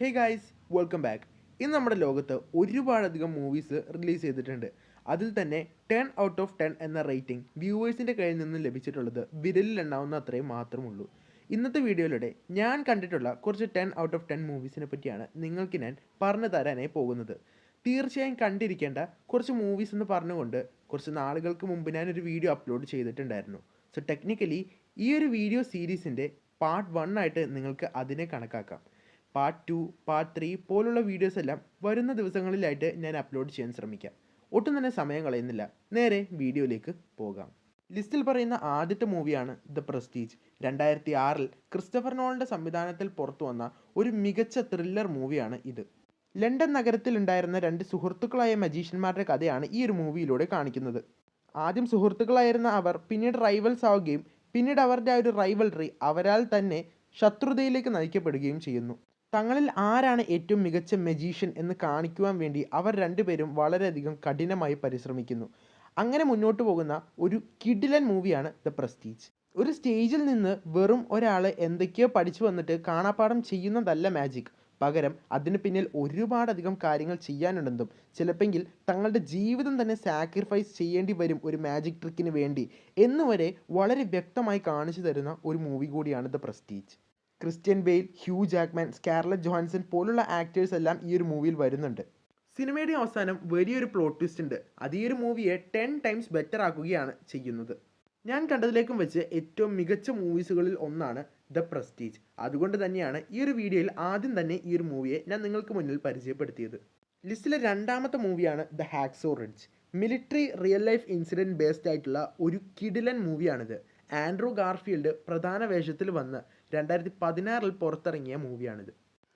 Hey guys welcome back ഇന്ന് നമ്മുടെ ലോകത്ത് ഒരുപാടധികം മൂവീസ് റിലീസ് ചെയ്തിട്ടുണ്ട്. അതിൽ തന്നെ ടെൻ ഔട്ട് ഓഫ് ടെൻ എന്ന റേറ്റിംഗ് വ്യൂവേഴ്സിന്റെ കയ്യിൽ നിന്ന് ലഭിച്ചിട്ടുള്ളത് വിരലിൽ എണ്ണാവുന്ന അത്രയും മാത്രമുള്ളൂ. ഇന്നത്തെ വീഡിയോയിലൂടെ ഞാൻ കണ്ടിട്ടുള്ള കുറച്ച് ടെൻ ഔട്ട് ഓഫ് ടെൻ മൂവീസിനെ പറ്റിയാണ് നിങ്ങൾക്ക് ഞാൻ പറഞ്ഞു തരാനായി പോകുന്നത്. തീർച്ചയായും കണ്ടിരിക്കേണ്ട കുറച്ച് മൂവീസ് എന്ന് പറഞ്ഞുകൊണ്ട് കുറച്ച് നാളുകൾക്ക് മുമ്പ് ഞാനൊരു വീഡിയോ അപ്ലോഡ് ചെയ്തിട്ടുണ്ടായിരുന്നു. സോ ടെക്നിക്കലി ഈ ഒരു വീഡിയോ സീരീസിന്റെ പാർട്ട് വൺ ആയിട്ട് നിങ്ങൾക്ക് അതിനെ കണക്കാക്കാം. പാർട്ട് ടു പാർട്ട് ത്രീ പോലുള്ള വീഡിയോസ് എല്ലാം വരുന്ന ദിവസങ്ങളിലായിട്ട് ഞാൻ അപ്ലോഡ് ചെയ്യാൻ ശ്രമിക്കാം. ഒട്ടും തന്നെ സമയം കളയുന്നില്ല. നേരെ വീഡിയോയിലേക്ക് പോകാം. ലിസ്റ്റിൽ പറയുന്ന ആദ്യത്തെ മൂവിയാണ് ദ പ്രസ്റ്റീജ് രണ്ടായിരത്തി ആറിൽ ക്രിസ്റ്റഫർ നോളിന്റെ സംവിധാനത്തിൽ പുറത്തു വന്ന ഒരു മികച്ച ത്രില്ലർ മൂവിയാണ് ഇത്. ലണ്ടൻ നഗരത്തിൽ ഉണ്ടായിരുന്ന രണ്ട് സുഹൃത്തുക്കളായ മജീഷ്യന്മാരുടെ കഥയാണ് ഈ ഒരു മൂവിയിലൂടെ കാണിക്കുന്നത്. ആദ്യം സുഹൃത്തുക്കളായിരുന്ന അവർ പിന്നീട് റൈവൽസ് ആവുകയും പിന്നീട് അവരുടെ ആ ഒരു റൈവൽറി അവരാൽ തന്നെ ശത്രുതയിലേക്ക് നയിക്കപ്പെടുകയും ചെയ്യുന്നു. തങ്ങളിൽ ആരാണ് ഏറ്റവും മികച്ച മെജീഷ്യൻ എന്ന് കാണിക്കുവാൻ വേണ്ടി അവർ രണ്ടുപേരും വളരെയധികം കഠിനമായി പരിശ്രമിക്കുന്നു. അങ്ങനെ മുന്നോട്ട് പോകുന്ന ഒരു കിഡിലൻ മൂവിയാണ് ദ പ്രസ്റ്റീജ് ഒരു സ്റ്റേജിൽ നിന്ന് വെറും ഒരാൾ എന്തൊക്കെയോ പഠിച്ചു വന്നിട്ട് കാണാപ്പാടം ചെയ്യുന്നതല്ല മാജിക് പകരം അതിന് പിന്നിൽ ഒരുപാടധികം കാര്യങ്ങൾ ചെയ്യാനുണ്ടെന്നും ചിലപ്പെങ്കിൽ തങ്ങളുടെ ജീവിതം തന്നെ സാക്രിഫൈസ് ചെയ്യേണ്ടി വരും ഒരു മാജിക് ട്രിക്കിന് വേണ്ടി എന്നുവരെ വളരെ വ്യക്തമായി കാണിച്ചു തരുന്ന ഒരു മൂവി കൂടിയാണ് the Prestige Christian Bale Hugh Jackman Scarlett Johansson പോലുള്ള ആക്ടേഴ്സ് എല്ലാം ഈ ഒരു മൂവിയിൽ വരുന്നുണ്ട്. സിനിമയുടെ അവസാനം വലിയൊരു പ്ലോട്ട് ട്വിസ്റ്റ് ഉണ്ട്. അത് ഈ ഒരു മൂവിയെ ടെൻ ടൈംസ് ബെറ്റർ ആക്കുകയാണ് ചെയ്യുന്നത്. ഞാൻ കണ്ടതിലേക്കും വെച്ച് ഏറ്റവും മികച്ച മൂവീസുകളിൽ ഒന്നാണ് ദ പ്രസ്റ്റീജ്. അതുകൊണ്ട് തന്നെയാണ് ഈ ഒരു വീഡിയോയിൽ ആദ്യം തന്നെ ഈ ഒരു മൂവിയെ ഞാൻ നിങ്ങൾക്ക് മുന്നിൽ പരിചയപ്പെടുത്തിയത്. ലിസ്റ്റിലെ രണ്ടാമത്തെ മൂവിയാണ് the Hacksaw Ridge. Military real life incident based ആയിട്ടുള്ള ഒരു കിഡിലൻ മൂവിയാണിത്. ആൻഡ്രൂ ഗാർഫീൽഡ് പ്രധാന വേഷത്തിൽ വന്ന് രണ്ടായിരത്തി പതിനാറിൽ പുറത്തിറങ്ങിയ മൂവിയാണിത്.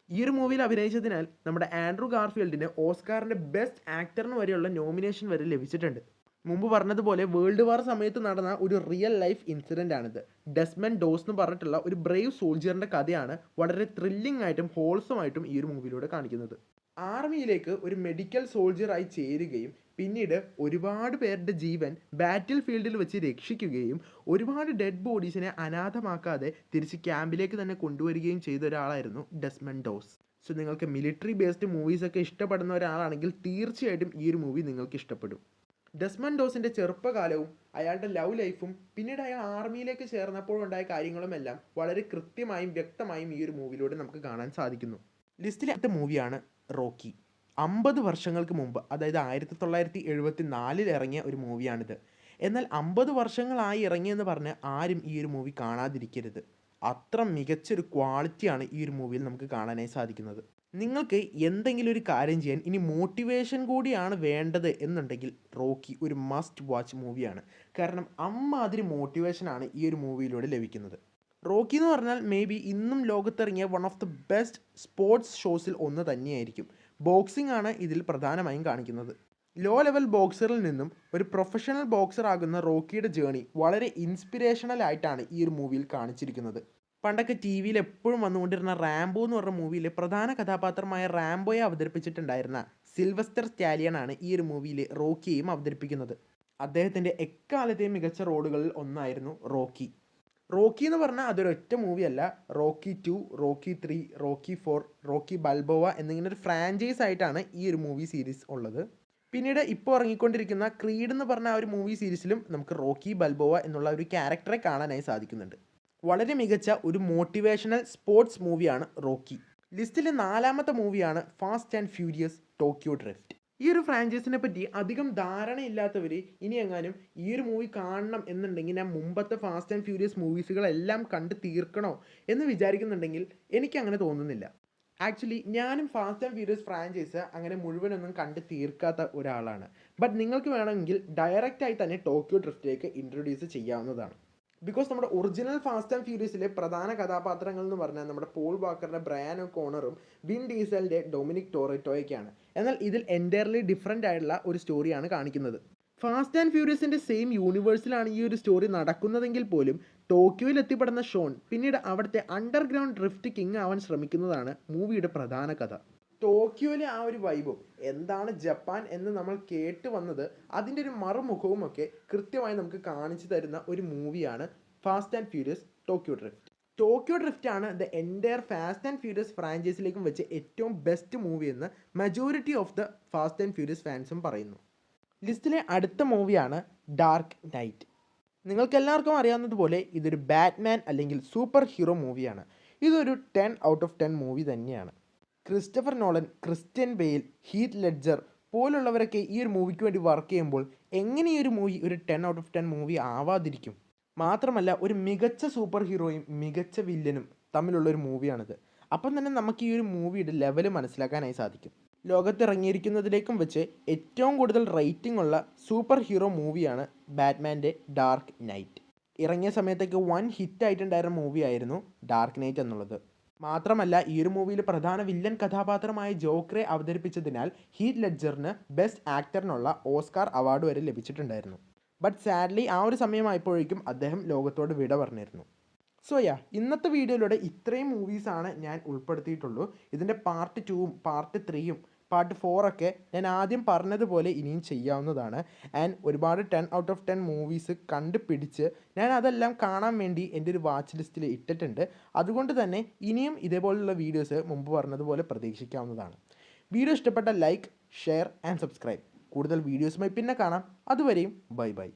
ഈ ഒരു മൂവിയിൽ അഭിനയിച്ചതിനാൽ നമ്മുടെ ആൻഡ്രൂ ഗാർഫീൽഡിന് ഓസ്കാറിന്റെ ബെസ്റ്റ് ആക്ടറിന് വരെയുള്ള നോമിനേഷൻ വരെ ലഭിച്ചിട്ടുണ്ട്. മുമ്പ് പറഞ്ഞതുപോലെ വേൾഡ് വാർ സമയത്ത് നടന്ന ഒരു റിയൽ ലൈഫ് ഇൻസിഡന്റ് ആണിത്. ഡെസ്മൻ ഡോസ് എന്ന് പറഞ്ഞിട്ടുള്ള ഒരു ബ്രേവ് സോൾജിയറിന്റെ കഥയാണ് വളരെ ത്രില്ലിംഗ് ആയിട്ടും ഹോൾസമായിട്ടും ഈ ഒരു മൂവിയിലൂടെ കാണിക്കുന്നത്. ആർമിയിലേക്ക് ഒരു മെഡിക്കൽ സോൾജിയറായി ചേരുകയും പിന്നീട് ഒരുപാട് പേരുടെ ജീവൻ ബാറ്റിൽ ഫീൽഡിൽ വെച്ച് രക്ഷിക്കുകയും ഒരുപാട് ഡെഡ് ബോഡീസിനെ അനാഥമാക്കാതെ തിരിച്ച് ക്യാമ്പിലേക്ക് തന്നെ കൊണ്ടുവരികയും ചെയ്ത ഒരാളായിരുന്നു ഡെസ്മൻ ഡോസ് സോ നിങ്ങൾക്ക് മിലിറ്ററി ബേസ്ഡ് മൂവീസ് ഒക്കെ ഇഷ്ടപ്പെടുന്ന ഒരാളാണെങ്കിൽ തീർച്ചയായിട്ടും ഈ ഒരു മൂവി നിങ്ങൾക്ക് ഇഷ്ടപ്പെടും. ഡെസ്മൻ ഡോസിന്റെ ചെറുപ്പകാലവും അയാളുടെ ലവ് ലൈഫും പിന്നീട് അയാൾ ആർമിയിലേക്ക് ചേർന്നപ്പോൾ ചേർന്നപ്പോഴുണ്ടായ കാര്യങ്ങളുമെല്ലാം വളരെ കൃത്യമായും വ്യക്തമായും ഈ ഒരു മൂവിയിലൂടെ നമുക്ക് കാണാൻ സാധിക്കുന്നു. ലിസ്റ്റിലെ അടുത്ത മൂവിയാണ് റോക്കി. അമ്പത് വർഷങ്ങൾക്ക് മുമ്പ് അതായത് ആയിരത്തി തൊള്ളായിരത്തി എഴുപത്തി നാലിൽ ഇറങ്ങിയ ഒരു മൂവിയാണിത്. എന്നാൽ അമ്പത് വർഷങ്ങളായി ഇറങ്ങിയെന്ന് പറഞ്ഞ് ആരും ഈ ഒരു മൂവി കാണാതിരിക്കരുത്. അത്ര മികച്ചൊരു ക്വാളിറ്റിയാണ് ഈ ഒരു മൂവിയിൽ നമുക്ക് കാണാനായി സാധിക്കുന്നത്. നിങ്ങൾക്ക് എന്തെങ്കിലും ഒരു കാര്യം ചെയ്യാൻ ഇനി മോട്ടിവേഷൻ കൂടിയാണ് വേണ്ടത് എന്നുണ്ടെങ്കിൽ റോക്കി ഒരു മസ്റ്റ് വാച്ച് മൂവിയാണ്. കാരണം അമ്മാതിരി മോട്ടിവേഷനാണ് ഈ ഒരു മൂവിയിലൂടെ ലഭിക്കുന്നത്. റോക്കി എന്ന് പറഞ്ഞാൽ മേ ബി ഇന്നും ലോകത്തിറങ്ങിയ one of the best sports ഷോസിൽ ഒന്ന് തന്നെയായിരിക്കും. ബോക്സിംഗ് ആണ് ഇതിൽ പ്രധാനമായും കാണിക്കുന്നത്. ലോ ലെവൽ ബോക്സറിൽ നിന്നും ഒരു പ്രൊഫഷണൽ ബോക്സർ ആകുന്ന റോക്കിയുടെ ജേണി വളരെ ഇൻസ്പിരേഷണൽ ആയിട്ടാണ് ഈ ഒരു മൂവിയിൽ കാണിച്ചിരിക്കുന്നത്. പണ്ടൊക്കെ ടി വിയിൽ എപ്പോഴും വന്നുകൊണ്ടിരുന്ന റാംബോ എന്ന് പറഞ്ഞ മൂവിയിലെ പ്രധാന കഥാപാത്രമായ റാംബോയെ അവതരിപ്പിച്ചിട്ടുണ്ടായിരുന്ന സിൽവസ്റ്റർ സ്റ്റാലിയനാണ് ഈ ഒരു മൂവിയിൽ റോക്കിയെയും അവതരിപ്പിക്കുന്നത്. അദ്ദേഹത്തിന്റെ എക്കാലത്തെയും മികച്ച റോളുകളിൽ ഒന്നായിരുന്നു റോക്കി. റോക്കി എന്ന് പറഞ്ഞാൽ അതൊരൊറ്റ മൂവിയല്ല Rocky two Rocky three Rocky four Rocky Balboa എന്നിങ്ങനെ ഒരു ഫ്രാഞ്ചൈസ് ആയിട്ടാണ് ഈ ഒരു മൂവി സീരീസ് ഉള്ളത്. പിന്നീട് ഇപ്പോൾ ഇറങ്ങിക്കൊണ്ടിരിക്കുന്ന ക്രീഡ് എന്ന് പറഞ്ഞ ആ ഒരു മൂവി സീരീസിലും നമുക്ക് റോക്കി ബൽബോവ എന്നുള്ള ഒരു ക്യാരക്ടറെ കാണാനായി സാധിക്കുന്നുണ്ട്. വളരെ മികച്ച ഒരു മോട്ടിവേഷണൽ സ്പോർട്സ് മൂവിയാണ് റോക്കി. ലിസ്റ്റിലെ നാലാമത്തെ മൂവിയാണ് Fast and Furious Tokyo Drift ഈ ഒരു ഫ്രാഞ്ചൈസിനെ പറ്റി അധികം ധാരണയില്ലാത്തവർ ഇനി എങ്ങാനും ഈ ഒരു മൂവി കാണണം എന്നുണ്ടെങ്കിൽ ഞാൻ മുമ്പത്തെ ഫാസ്റ്റ് ആൻഡ് ഫ്യൂരിയസ് മൂവീസുകളെല്ലാം കണ്ട് തീർക്കണോ എന്ന് വിചാരിക്കുന്നുണ്ടെങ്കിൽ എനിക്ക് അങ്ങനെ തോന്നുന്നില്ല. ആക്ച്വലി ഞാനും ഫാസ്റ്റ് ആൻഡ് ഫ്യൂരിയസ് ഫ്രാഞ്ചൈസ് അങ്ങനെ മുഴുവനൊന്നും കണ്ട് തീർക്കാത്ത ഒരാളാണ്. ബട്ട് നിങ്ങൾക്ക് വേണമെങ്കിൽ ഡയറക്റ്റായി തന്നെ ടോക്കിയോ ഡ്രിഫ്റ്റിലേക്ക് ഇൻട്രൊഡ്യൂസ് ചെയ്യാവുന്നതാണ്. ബിക്കോസ് നമ്മുടെ ഒറിജിനൽ ഫാസ്റ്റ് ആൻഡ് ഫ്യൂരിയസിലെ പ്രധാന കഥാപാത്രങ്ങൾ എന്ന് പറഞ്ഞാൽ നമ്മുടെ പോൾ വാക്കറിന്റെ ബ്രയാനോ കോണറും വിൻ ഡീസലിന്റെ ഡൊമിനിക് ടോറിറ്റോയ്ക്കാണ് എന്നാൽ ഇതിൽ എന്റയർലി ഡിഫറെന്റ് ആയിട്ടുള്ള ഒരു സ്റ്റോറിയാണ് കാണിക്കുന്നത്. ഫാസ്റ്റ് ആൻഡ് ഫ്യൂരിയസിന്റെ സെയിം യൂണിവേഴ്സിലാണ് ഈ ഒരു സ്റ്റോറി നടക്കുന്നതെങ്കിൽ പോലും ടോക്കിയോയിൽ എത്തിപ്പെടുന്ന ഷോൺ പിന്നീട് അവിടുത്തെ അണ്ടർഗ്രൗണ്ട് ഡ്രിഫ്റ്റ് കിങ് ആവാൻ ശ്രമിക്കുന്നതാണ് മൂവിയുടെ പ്രധാന കഥ. ടോക്കിയോയിലെ ആ ഒരു വൈബും എന്താണ് ജപ്പാൻ എന്ന് നമ്മൾ കേട്ട് വന്നത് അതിന്റെ ഒരു മറുമുഖവും ഒക്കെ കൃത്യമായി നമുക്ക് കാണിച്ചു തരുന്ന ഒരു മൂവിയാണ് Fast and Furious Tokyo Drift Tokyo Drift ആണ് the entire Fast and Furious ഫ്രാഞ്ചൈസിലേക്കും വെച്ച് ഏറ്റവും ബെസ്റ്റ് മൂവി എന്ന് majority of the Fast and Furious ഫാൻസും പറയുന്നു. ലിസ്റ്റിലെ അടുത്ത മൂവിയാണ് ഡാർക്ക് നൈറ്റ് നിങ്ങൾക്ക് എല്ലാവർക്കും അറിയാവുന്നതുപോലെ ഇതൊരു ബാറ്റ്മാൻ അല്ലെങ്കിൽ സൂപ്പർ ഹീറോ മൂവിയാണ് ഇതൊരു ten out of ten movie തന്നെയാണ്. Christopher Nolan Christian Bale Heath Ledger പോലുള്ളവരൊക്കെ ഈ ഒരു മൂവിക്ക് വേണ്ടി വർക്ക് ചെയ്യുമ്പോൾ എങ്ങനെ ഈ ഒരു മൂവി ഒരു ten out of ten movie ആവാതിരിക്കും? മാത്രമല്ല ഒരു മികച്ച സൂപ്പർ ഹീറോയും മികച്ച വില്ലനും തമ്മിലുള്ള ഒരു മൂവിയാണിത് അപ്പം തന്നെ നമുക്ക് ഈ ഒരു മൂവിയുടെ ലെവൽ മനസ്സിലാക്കാനായി സാധിക്കും. ലോകത്ത് ഇറങ്ങിയിരിക്കുന്നതിലേക്കും വെച്ച് ഏറ്റവും കൂടുതൽ റേറ്റിംഗ് ഉള്ള സൂപ്പർ ഹീറോ മൂവിയാണ് ബാറ്റ്മാന്റെ ഡാർക്ക് നൈറ്റ് ഇറങ്ങിയ സമയത്തേക്ക് വൺ ഹിറ്റ് ആയിട്ടുണ്ടായിരുന്ന മൂവി ആയിരുന്നു ഡാർക്ക് നൈറ്റ് എന്നുള്ളത്. മാത്രമല്ല ഈ ഒരു മൂവിയിൽ പ്രധാന വില്ലൻ കഥാപാത്രമായ ജോക്രെ അവതരിപ്പിച്ചതിനാൽ ഹീറ്റ് ലെഡ്ജറിന് ബെസ്റ്റ് ആക്ടറിനുള്ള ഓസ്കാർ അവാർഡ് വരെ ലഭിച്ചിട്ടുണ്ടായിരുന്നു. ബട്ട് സാഡ്ലി ആ ഒരു സമയമായപ്പോഴേക്കും അദ്ദേഹം ലോകത്തോട് വിട പറഞ്ഞിരുന്നു. സോ യാ ഇന്നത്തെ വീഡിയോയിലൂടെ ഇത്രയും മൂവീസാണ് ഞാൻ ഉൾപ്പെടുത്തിയിട്ടുള്ളൂ. ഇതിന്റെ പാർട്ട് ടൂവും പാർട്ട് ത്രീയും പാർട്ട് ഫോറൊക്കെ ഞാൻ ആദ്യം പറഞ്ഞതുപോലെ ഇനിയും ചെയ്യാവുന്നതാണ്. ആൻഡ് ഒരുപാട് ten out of ten movies കണ്ടുപിടിച്ച് ഞാൻ അതെല്ലാം കാണാൻ വേണ്ടി എന്റെ ഒരു വാച്ച് ലിസ്റ്റിൽ ഇട്ടിട്ടുണ്ട്. അതുകൊണ്ട് തന്നെ ഇനിയും ഇതേപോലുള്ള വീഡിയോസ് മുമ്പ് പറഞ്ഞതുപോലെ പ്രതീക്ഷിക്കാവുന്നതാണ്. വീഡിയോ ഇഷ്ടപ്പെട്ട ലൈക്ക് ഷെയർ ആൻഡ് സബ്സ്ക്രൈബ് കൂടുതൽ വീഡിയോസുമായി പിന്നെ കാണാം. അതുവരെയും ബൈ ബൈ.